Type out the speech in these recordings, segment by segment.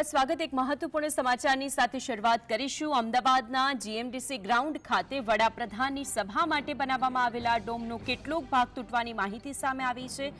ત્યારબાદ સ્વાગત એક મહત્વપૂર્ણ સમાચારની સાથે શરૂઆત કરીશું. અમદાવાદના જીએમડીસી ગ્રાઉન્ડ ખાતે વડાપ્રધાનની સભા માટે બનાવવામાં આવેલા ડોમનો કેટલોક ભાગ તૂટવાની માહિતી સામે આવી છે.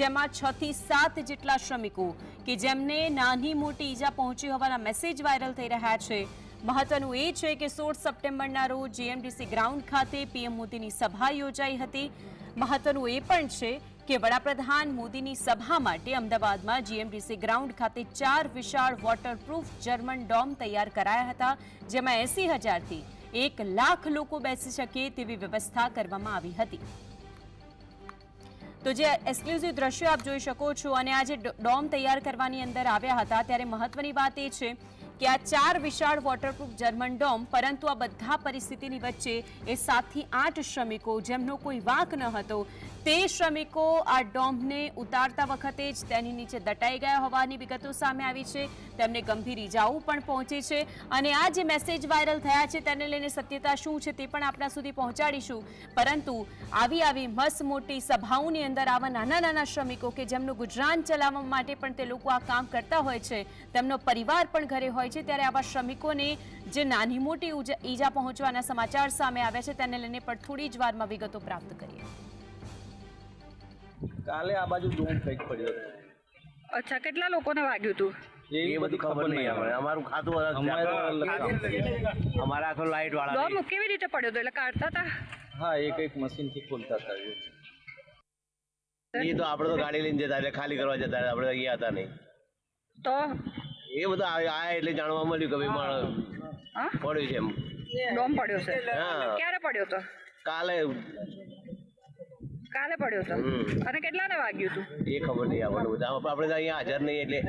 જેમાં છ થી સાત જેટલા શ્રમિકો કે જેમને નાની મોટી ઈજા પહોંચી હોવાના મેસેજ વાયરલ થઈ રહ્યા છે. મહત્વનું એ છે કે સોળ સપ્ટેમ્બરના રોજ જીએમડીસી ગ્રાઉન્ડ ખાતે પીએમ મોદીની સભા યોજાઈ હતી. મહત્વનું એ પણ છે કે વડાપ્રધાન મોદીની સભા માટે અમદાવાદમાં જીએમડીસી ગ્રાઉન્ડ ખાતે ચાર વિશાળ વોટરપ્રૂફ જર્મન ડોમ તૈયાર કરાયા હતા, જેમાં એસી હજારથી એક લાખ લોકો બેસી શકે તેવી વ્યવસ્થા કરવામાં આવી હતી. તો જે એક્સક્લુઝિવ દ્રશ્યો આપ જોઈ શકો છો અને આ જે ડોમ તૈયાર કરવાની અંદર આવ્યા હતા, ત્યારે મહત્વની વાત એ છે કે આ ચાર વિશાળ વોટરપ્રૂફ જર્મન ડોમ પરંતુ આ બધા પરિસ્થિતિની વચ્ચે એ સાતથી આઠ શ્રમિકો, જેમનો કોઈ વાંક ન હતો. તે શ્રમિકો આ ડોમને ઉતારતા વખતે જ તેની નીચે દટાઈ ગયા હોવાની વિગતો સામે આવી છે. તેમને ગંભીર ઈજાઓ પણ પહોંચી છે. અને આ જે મેસેજ વાયરલ થયા છે, તેને લઈને સત્યતા શું છે તે પણ આપણા સુધી પહોંચાડીશું. પરંતુ આવી આવી મસ મોટી સભાઓની અંદર આવા નાના નાના શ્રમિકો કે જેમનું ગુજરાન ચલાવવા માટે પણ તે લોકો આ કામ કરતા હોય છે, તેમનો પરિવાર પણ ઘરે હોય છે ત્યારે આવા શ્રમિકોને જે નાની મોટી ઈજા પહોંચવાના સમાચાર સામે આવ્યા છે તેને લઈને પણ થોડી જ વારમાં વિગતો પ્રાપ્ત કરીએ. કાલે આ બાજુ ડોમ કંઈક પડ્યો હતો. અચ્છા કેટલા લોકોને વાગ્યું હતું? એ બધું ખબર નહીં આપણે અમારું ખાતું અમારા આખો લાઈટ વાળા ડોમ કેવી રીતે પડ્યો હતો? એટલે કાઢતા હતા? હા એ કંઈક મશીનથી ખોલતા હતા એ તો આપણે તો ગાડી લઈને જતા એટલે ખાલી કરવા જતા. આપણે ગયા હતા નહીં. તો? એ બધું આ- આયા એટલે જાણવા મળ્યું કે ભાઈ માણસ હા? પડ્યું છે એમ. ડોમ પડ્યો છે. ક્યારે પડ્યો તો? કાલે. કાલે પડ્યો તો. અને કેટલાને વાગ્યું હતું? એ ખબર નહીં આપણને બધા. આપણે અહીંયા હાજર નહીં એટલે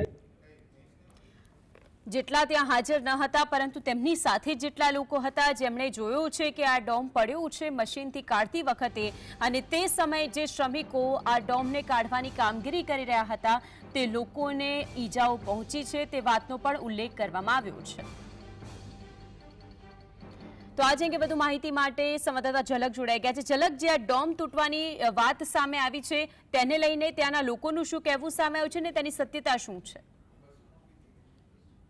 જેટલા ત્યાં હાજર ન હતા, પરંતુ તેમની સાથે જેટલા લોકો હતા, જેમણે જોયું છે કે આ ડોમ પડ્યું છે મશીનથી કાઢતી વખતે, અને તે સમયે જે શ્રમિકો આ ડોમને કાઢવાની કામગીરી કરી રહ્યા હતા, તે લોકોને ઈજાઓ પહોંચી છે, તે વાતનો પણ ઉલ્લેખ કરવામાં આવ્યો છે. તો આજે અંગે વધુ માહિતી માટે સંવાદદાતા ઝલક જોડાઈ ગયા છે. ઝલક, જે આ ડોમ તૂટવાની વાત સામે આવી છે, તેને લઈને ત્યાંના લોકોનું શું કહેવું સામે આવ્યું છે ને તેની સત્યતા શું છે?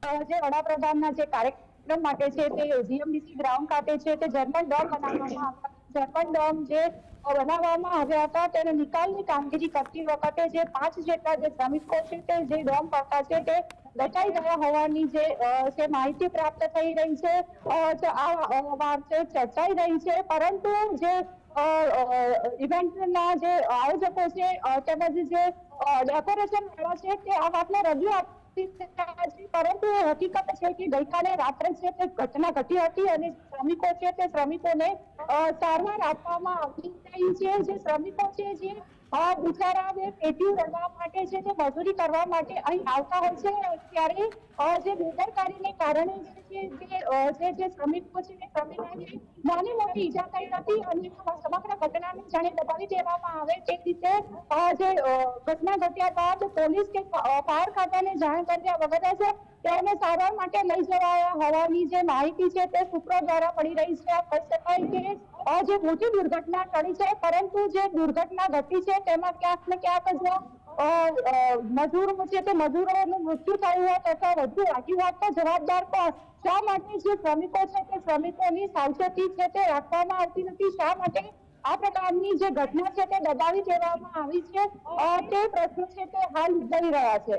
જે વડાપ્રધાનના જે કાર્યક્રમ માટે છે તે જીએમડીસી ગ્રાઉન્ડ ખાતે છે તે જર્મન ડોમ બનાવવામાં આવ્યા જર્મન ડોમ જે અ, બનાવવામાં આવ્યા હતા તેને નિકાલની કામગીરી કરતી વખતે જે પાંચ જેટલા જે શ્રમિકો છે તે જે ડોમ પડતા છે તે દટાઈ ગયા હોવાની જે અ, છે માહિતી પ્રાપ્ત થઈ રહી છે અ, જે આ અ, વાત છે ચર્ચાઈ રહી છે પરંતુ જે ઇવેન્ટના જે આયોજકો છે અ, તેમજ જે ડેકોરેશન વાળા છે તે આ વાતને રજૂ આપી રહ્યા છે. પરંતુ હકીકત છે કે ગઈકાલે રાત્રે છે તે ઘટના ઘટી હતી અને શ્રમિકો છે તે શ્રમિકોને સારવાર આપવામાં આવી રહી છે. જે શ્રમિકો છે જે અ, બિચારાને પેટી ભરવા માટે છે જે મજૂરી કરવા માટે અહીં આવતા હોય છે ત્યારે જે બેદરકારીને કારણે જે છે જે જે શ્રમિકો છે તે શ્રમિકોને નાની મોટી ઈજા થઈ નથી અને સમગ્ર ઘટનાને જાણે દબાવી દેવામાં આવે તે રીતે જે ઘટના ઘટ્યા બાદ પોલીસ કે ફાયર ખાતાને જાણ કર્યા વગર જ તેમને સારવાર માટે લઈ જવાયા હોવાની જે માહિતી છે તે સૂત્રો દ્વારા મળી રહી છે. આ કહી શકાય કે જે મોટી દુર્ઘટના ટળી છે પરંતુ જે દુર્ઘટના ઘટી છે તેમાં ક્યાંક ને ક્યાંક જો અ, છે તે મજૂરોનું મૃત્યુ થયું હોત અથવા વધુ વાગ્યું હોત તો જવાબદાર કોણ? શા માટે જે શ્રમિકો છે તે શ્રમિકોની સાવચેતી છે તે રાખવામાં આવતી નથી? શા માટે આ પ્રકારની જે ઘટના છે તે દબાવી દેવામાં આવી છે. તે પ્રશ્ન છે તે હાલ ઉદ્ભવી રહ્યા છે.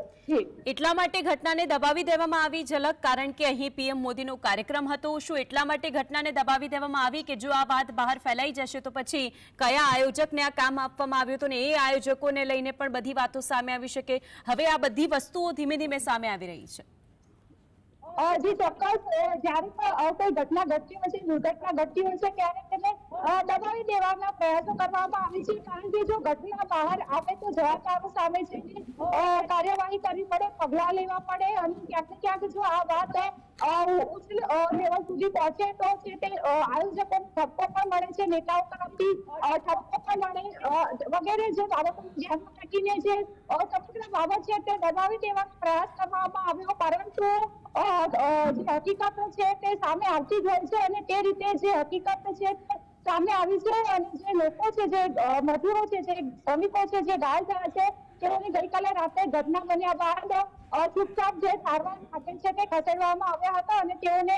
એટલા માટે ઘટનાને દબાવી દેવામાં આવી ઝલક કારણ કે અહીં પીએમ મોદીનો કાર્યક્રમ હતો. શું એટલા માટે ઘટનાને દબાવી દેવામાં આવી કે જો આ વાત બહાર ફેલાઈ જશે તો પછી કયા આયોજકને આ કામ આપવામાં આવ્યું હતું ને એ આયોજકોને લઈને પણ બધી વાતો સામે આવી શકે. હવે આ બધી વસ્તુઓ ધીમે ધીમે સામે આવી રહી છે. જી ચોક્કસ. જ્યારે પણ કોઈ ઘટના ઘટતી હોય છે દુર્ઘટના ઘટતી હોય છે ત્યારે તેને દબાવી દેવાના પ્રયાસો કરવામાં આવે છે કારણ કે જો ઘટના બહાર આવે તો જવાબદારો સામે છે કાર્યવાહી કરવી પડે, પગલાં લેવા પડે અને ક્યાંક ક્યાંક જો આ વાત ઉચ્ચ લેવલ સુધી પહોંચે તો તે આયોજકો ઠપકો પણ મળે છે, નેતાઓ તરફથી ઠપકો પણ મળે વગેરે જે બાબતોને ધ્યાનમાં રાખીને જે સમગ્ર બાબત છે તે દબાવી દેવાનો પ્રયાસ કરવામાં આવ્યો. પરંતુ જે હકીકતો છે તે સામે આવતી જ છે અને તે રીતે જે હકીકત છે સામે આવી છે અને જે લોકો છે, જે મજૂરો છે, જે શ્રમિકો છે, જે ઘાયલ થયા છે, તેઓની ગઈકાલે રાત્રે ઘટના બન્યા બાદ ચૂપચાપ જે સારવાર માટે છે તે ખસેડવામાં આવ્યા હતા અને તેઓને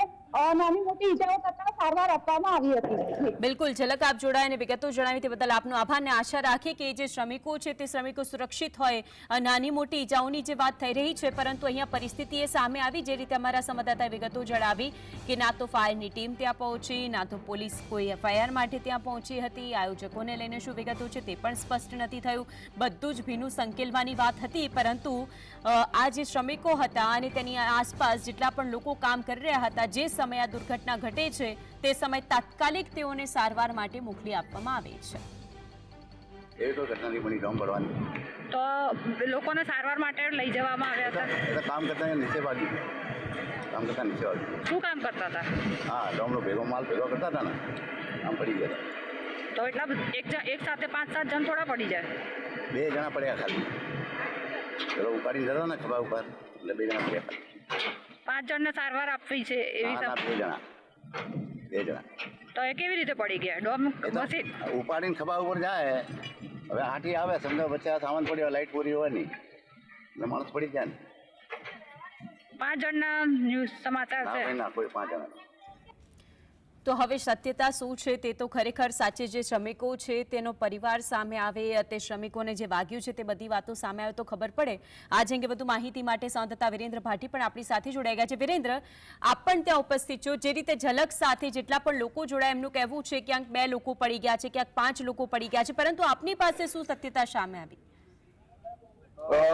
નાની મોટી ઈજાઓ થતા સારવાર આપવામાં આવી હતી. બિલકુલ, ઝલક આપ જોડાઈને વિગતો જણાવી તે બદલ આપનો આભાર ને આશા રાખીએ કે જે શ્રમિકો છે તે શ્રમિકો સુરક્ષિત હોય. નાની મોટી ઈજાઓની જે વાત થઈ રહી છે, પરંતુ અહીંયા પરિસ્થિતિ એ સામે આવી જે રીતે અમારા સંવાદદાતાએ વિગતો જણાવી કે ના તો ફાયરની ટીમ ત્યાં પહોંચી, ના તો પોલીસ કોઈ એફઆઈઆર માટે ત્યાં પહોંચી હતી. આયોજકોને લઈને શું વિગતો છે તે પણ સ્પષ્ટ નથી થયું. બધું જ ભીનું સંકેલવાની વાત હતી, પરંતુ આ જે શ્રમિકો હતા અને તેની આસપાસ જેટલા પણ લોકો કામ કરી રહ્યા હતા જે સમયે આ દુર્ઘટના ઘટે છે તે સમય તાત્કાલિક તેઓને સારવાર માટે મોકલી આપવામાં આવે છે. એવી કોઈ ઘટના નહીં બની ડોમ પડવાની તો લોકોને સારવાર માટે લઈ જવામાં આવ્યા હતા. કામ કરતા નીચે બાજુ કામ કરતા નીચે બાજુ શું કામ કરતા હતા? હા ડોમનો ભેગો માલ ભેગો કરતા હતા ને આમ પડી ગયા તો એટલા બધા- એક એક સાથે પાંચ સાત જણ થોડા પડી જાય? બે જણા પડ્યા ખાલી. પેલો ઉપાડીને જતો ને ખભા ઉપર. એટલે બે જણા પડ્યા પાંચ જણને સારવાર આપવી છે એવી હા બે જણા. બે જણા. તો એ કેવી રીતે પડી ગયા? ડોમ એ તો મશીન? ઉપાડીને ખભા ઉપર જાય. હવે હાથી આવે સમજો વચ્ચે આ સામાન પડ્યો લાઈટ પૂરી હોય નહીં. એટલે માણસ પડી જાય ને. પાંચ જણના ન્યૂઝ સમાચાર ના છે. ભાઈ ના કોઈ પાંચ જણા. તો હવે સત્યતા શું છે તે તો ખરેખર સાચે જે શ્રમિકો છે તેનો પરિવાર સામે આવે તે શ્રમિકોને જે વાગ્યું છે તે બધી વાતો સામે આવે તો ખબર પડે. આજ અંગે વધુ માહિતી માટે સંવાદદાતા વિરેન્દ્ર ભાટી પણ આપણી સાથે જોડાઈ ગયા છે. વિરેન્દ્ર, આપ પણ ત્યાં ઉપસ્થિત છો. જે રીતે ઝલક સાથે જેટલા પણ લોકો જોડાય, એમનું કહેવું છે ક્યાંક બે લોકો પડી ગયા છે, ક્યાંક પાંચ લોકો પડી ગયા છે. પરંતુ આપની પાસે શું સત્યતા સામે આવી?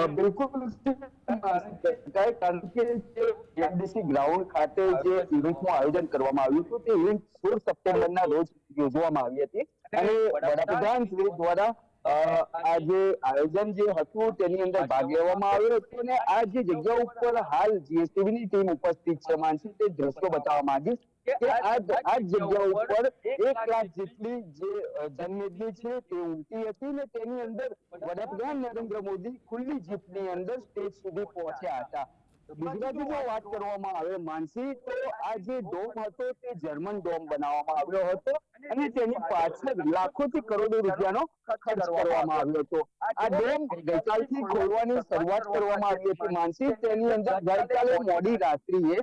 બિલકુલ કારણ કે એમડીસી ગ્રાઉન્ડ ખાતે જે ઇવેન્ટનું આયોજન કરવામાં આવ્યું હતું તે ઇવેન્ટ સોળ સપ્ટેમ્બરના રોજ યોજવામાં આવી હતી. અને વડાપ્રધાન શ્રી દ્વારા આ જે આયોજન જે હતું તેની અંદર ભાગ લેવામાં આવ્યો હતો અને આ જે જગ્યા ઉપર હાલ જીએસટીવી ની ટીમ ઉપસ્થિત છે માનસી તે દ્રશ્યો બતાવવા માંગીશ કે આ આ જગ્યા ઉપર એક લાખ જેટલી જે જનમેદની છે તે ઉમટી હતી ને તેની અંદર વડાપ્રધાન નરેન્દ્ર મોદી ખુલ્લી જીપની અંદર સ્ટેજ સુધી પહોંચ્યા હતા. ગુજરાતી જો વાત કરવામાં આવે માનસી તો આ જે ડોમ હતો તે જર્મન ડોમ બનાવવામાં આવ્યો હતો. અને તેની પાછળ લાખોથી કરોડો રૂપિયાનો ખર્ચ કરવામાં આવ્યો હતો. આ ડેમ ગઈકાલથી ખોલવાની શરૂઆત કરવામાં આવી હતી. માનસી, તેની અંદર ગઈકાલે મોડી રાત્રિએ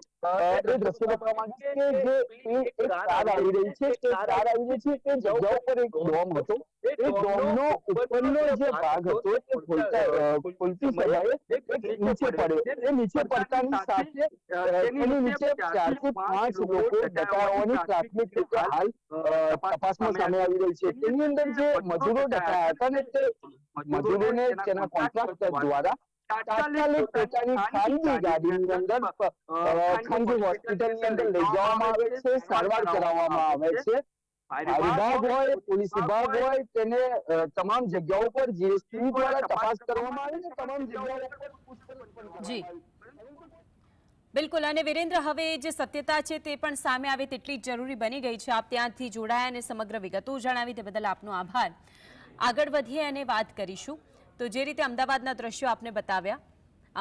જે ભાગ હતો, એ નીચે પડતાની પ્રાથમિક હાલ તપાસમાં સામે આવી રહી છે. તેની અંદર જે મજૂરો ડકાયા હતા ને તે મજૂરોને તેના કોન્ટ્રાક્ટર દ્વારા તાત્કાલિક પોતાની ખાનગી ગાડીની અંદર ખાનગી હોસ્પિટલની અંદર લઈ જવામાં આવે છે સારવાર કરાવવામાં આવે છે. વિભાગ હોય પોલીસ વિભાગ હોય તેને તમામ જગ્યાઓ પર જીએસટી દ્વારા તપાસ કરવામાં આવે છે તમામ જગ્યાઓ પર જી. બિલકુલ, અને વિરેન્દ્ર, હવે જે સત્યતા છે તે પણ સામે આવે તેટલી જ જરૂરી બની ગઈ છે. આપ ત્યાંથી જોડાયા અને સમગ્ર વિગતો જણાવી તે બદલ આપનો આભાર. આગળ વધીએ અને વાત કરીશું. તો જે રીતે અમદાવાદના દ્રશ્યો આપને બતાવ્યા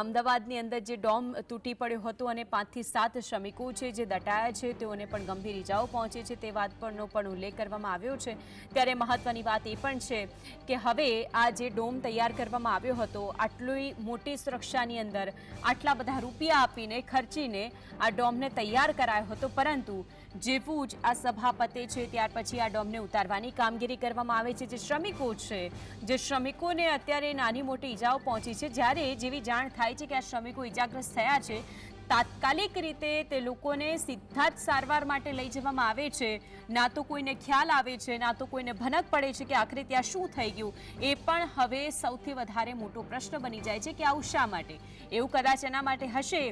અમદાવાદની અંદર જે ડોમ તૂટી પડ્યો હતો અને પાંચથી સાત શ્રમિકો છે જે દટાયા છે, તેઓને પણ ગંભીર ઇજાઓ પહોંચી છે. તે વાત પરનો પણ ઉલ્લેખ કરવામાં આવ્યો છે. ત્યારે મહત્વની વાત એ પણ છે કે હવે આ જે ડોમ તૈયાર કરવામાં આવ્યો હતો, આટલી મોટી સુરક્ષાની અંદર આટલા બધા રૂપિયા આપીને, ખર્ચીને આ ડોમને તૈયાર કરાયો હતો. પરંતુ જેવું જ આ સભાપતે છે, ત્યાર પછી આ ડોમને ઉતારવાની કામગીરી કરવામાં આવે છે, જે શ્રમિકો છે, જે શ્રમિકોને અત્યારે નાની મોટી ઈજાઓ પહોંચી છે. જ્યારે જેવી જાણ થાય છે કે આ શ્રમિકો ઈજાગ્રસ્ત થયા છે તાત્કાલિક રીતે તે લોકોને સીધા જ સારવાર માટે લઈ જવામાં આવે છે. ના તો કોઈને ખ્યાલ આવે છે, ના તો કોઈને ભનક પડે છે કે આખરે ત્યાં શું થઈ ગયું. એ પણ હવે સૌથી વધારે મોટો પ્રશ્ન બની જાય છે કે આવું શા માટે? એવું કદાચ એના માટે હશે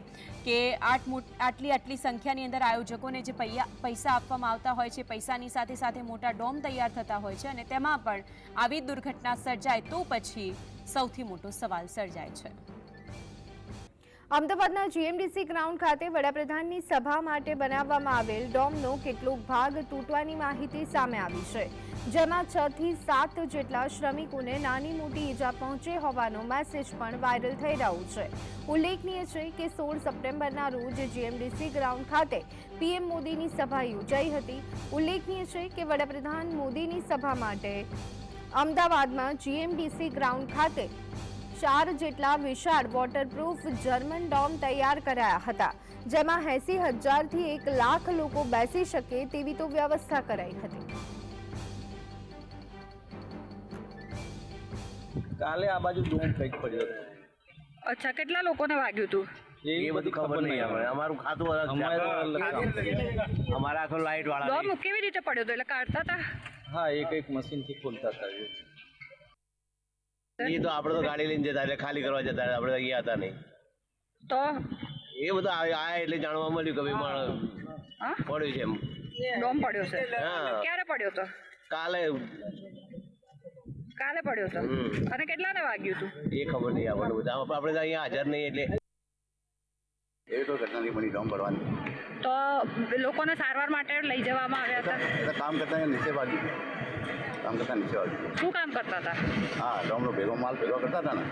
કે આઠ આટલી આટલી સંખ્યાની અંદર આયોજકોને જે પૈસા આપવામાં આવતા હોય છે, પૈસાની સાથે સાથે મોટા ડોમ તૈયાર થતા હોય છે અને તેમાં પણ આવી દુર્ઘટના સર્જાય તો પછી સૌથી મોટો સવાલ સર્જાય છે. અમદાવાદના જીએમડીસી ગ્રાઉન્ડ ખાતે વડાપ્રધાનની સભા માટે બનાવવામાં આવેલ ડોમનો કેટલોક ભાગ તૂટવાની માહિતી સામે આવી છે, જેમાં છ થી સાત જેટલા શ્રમિકોને નાની મોટી ઈજા પહોંચે હોવાનો મેસેજ પણ વાયરલ થઈ રહ્યો છે. ઉલ્લેખનીય છે કે સોળ સપ્ટેમ્બરના રોજ જીએમડીસી ગ્રાઉન્ડ ખાતે પીએમ મોદીની સભા યોજાઈ હતી. ઉલ્લેખનીય છે કે વડાપ્રધાન મોદીની સભા માટે અમદાવાદમાં જીએમડીસી ગ્રાઉન્ડ ખાતે ચાર જેટલા વિશાળ વોટરપ્રૂફ જર્મન ડોમ તૈયાર કરાયા હતા જેમાં એસી હજારથી એક લાખ લોકો બેસી શકે તેવી તો વ્યવસ્થા કરાઈ હતી. કાલે આ બાજુ ડોમ ફેંક પડ્યો હતો. અચ્છા કેટલા લોકોને વાગ્યું હતું? એ બધું ખબર નહીં આપણે અમારું. ખાતું. અમારે આખો લાઈટ વાળા કેવી રીતે પડ્યો હતો? એટલે કાઢતા હતા? હા એક કંઈક મશીનથી ખોલતા હતા. એ તો આપણે તો ગાડી લઈને જતા એટલે ખાલી કરવા જતા. આપણે તો અહીંયા હતા નહીં. તો? એ બધું આયા એટલે જાણવા મળ્યું કે ભાઈ પડ્યું છે એમ. ડોમ પડ્યો છે. ક્યારે પડ્યો તો? કાલે. કાલે પડ્યો તો. અને કેટલાને વાગ્યું હતું એ ખબર નહીં આપણને બધા. આપણે તો અહીંયા હાજર નહીં એટલે. એ તો ઘટના નહીં બની ડોમ ભરવાની. તો લોકોને સારવાર માટે લઈ જવામાં આવ્યા હતા? કામ કરતા નીચે ગયું. કામ કરતા નીચે આવી. શું કામ કરતા હતા? હા ડોમનો ભેગો માલ ભેગો કરતા હતા ને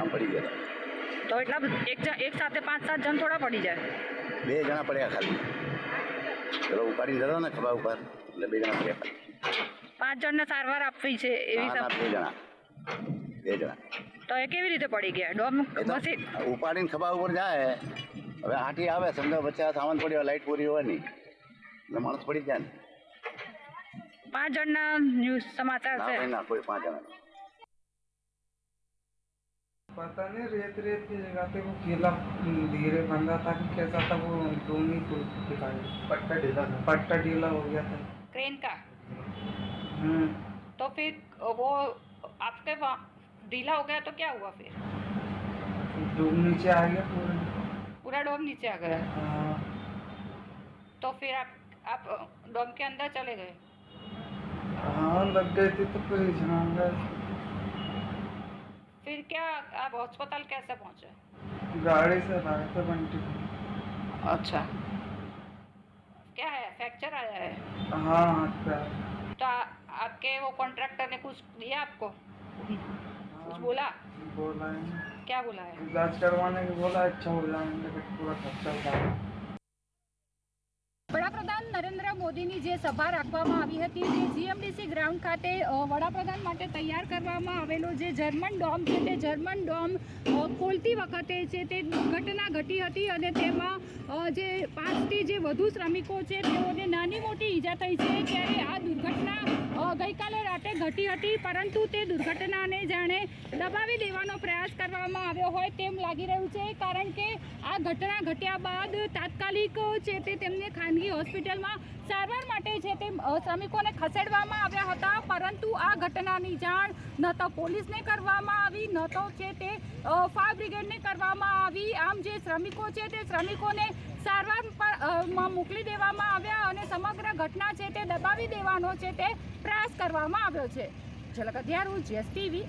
આમ પડી ગયા હતા. તો એટલા એક એક સાથે પાંચ સાત જણ થોડા પડી જાય? બે જણા પડ્યા ખાલી. પેલો ઉપાડીને જતો ને ખભા ઉપર એટલે બે જણા પડ્યા પાંચ જણને સારવાર આપવી છે એવી બે જણા. બે જણા. તો એ કેવી રીતે પડી ગયા? ડોમ મશીન? ઉપાડીને ખભા ઉપર જાય હવે હાટી આવે સમજો વચ્ચે આ સામાન પડ્યો લાઈટ પૂરી હોય નહીં. એટલે માણસ પડી જાય ને. પાંચ જણના ન્યૂઝ સમાચાર ના છે ભાઈ ના કોઈ પાંચ જણા पता नहीं रेत रेत की जगह पे वो केला धीरे बन रहा था कि कैसा था वो दोनों को दिखाई पट्टा ढीला था पट्टा ढीला हो गया था क्रेन का हम्म तो फिर वो आपके वहाँ ढीला हो गया तो क्या हुआ फिर डूब नीचे आ गया पूरा पूरा डोम नीचे आ गया हाँ, तो फिर आप आप डोम के अंदर चले गए हाँ लग गई थी तो फिर झाँक फिर क्या आप अस्पताल कैसे पहुँचे? गाड़ी से लाए थे बंटी अच्छा। क्या है? फ्रैक्चर आया है? हाँ हाथ पे तो आ, आपके वो कॉन्ट्रैक्टर ने कुछ दिया आपको? कुछ बोला? बोला है। क्या बोला है? इलाज करवाने के बोला अच्छा हो जाएँगे पूरा खर्चा વડાપ્રધાન નરેન્દ્ર મોદીની જે સભા રાખવામાં આવી હતી તે જીએમડીસી ગ્રાઉન્ડ ખાતે વડાપ્રધાન માટે તૈયાર કરવામાં આવેલો જે જર્મન ડોમ છે, તે જર્મન ડોમ ખોલતી વખતે છે તે દુર્ઘટના ઘટી હતી અને તેમાં જે પાંચથી જે વધુ શ્રમિકો છે, તેઓને નાની મોટી ઈજા થઈ છે, ત્યારે આ દુર્ઘટના ગઈકાલે રાતે ઘટી હતી, પરંતુ તે દુર્ઘટનાને જાણે દબાવી દેવાનો પ્રયાસ કરવામાં આવ્યો હોય તેમ લાગી રહ્યું છે, કારણ કે આ ઘટના ઘટ્યા બાદ તાત્કાલિક છે તે તેમને ખાનગી હોસ્પિટલમાં સારવાર માટે છે તે શ્રમિકોને ખસેડવામાં આવ્યા હતા. પરંતુ આ ઘટનાની જાણ ન તો પોલીસને કરવામાં આવી ન તો છે તે ફાયર બ્રિગેડને કરવામાં આવી. આમ જે શ્રમિકો છે તે શ્રમિકોને સારવાર પર, મોકલી દેવામાં આવ્યા અને સમગ્ર ઘટના છે તે દબાવી દેવાનો છે તે પ્રયાસ કરવામાં આવ્યો છે. ઝલક અધ્યારું જીએસટીવી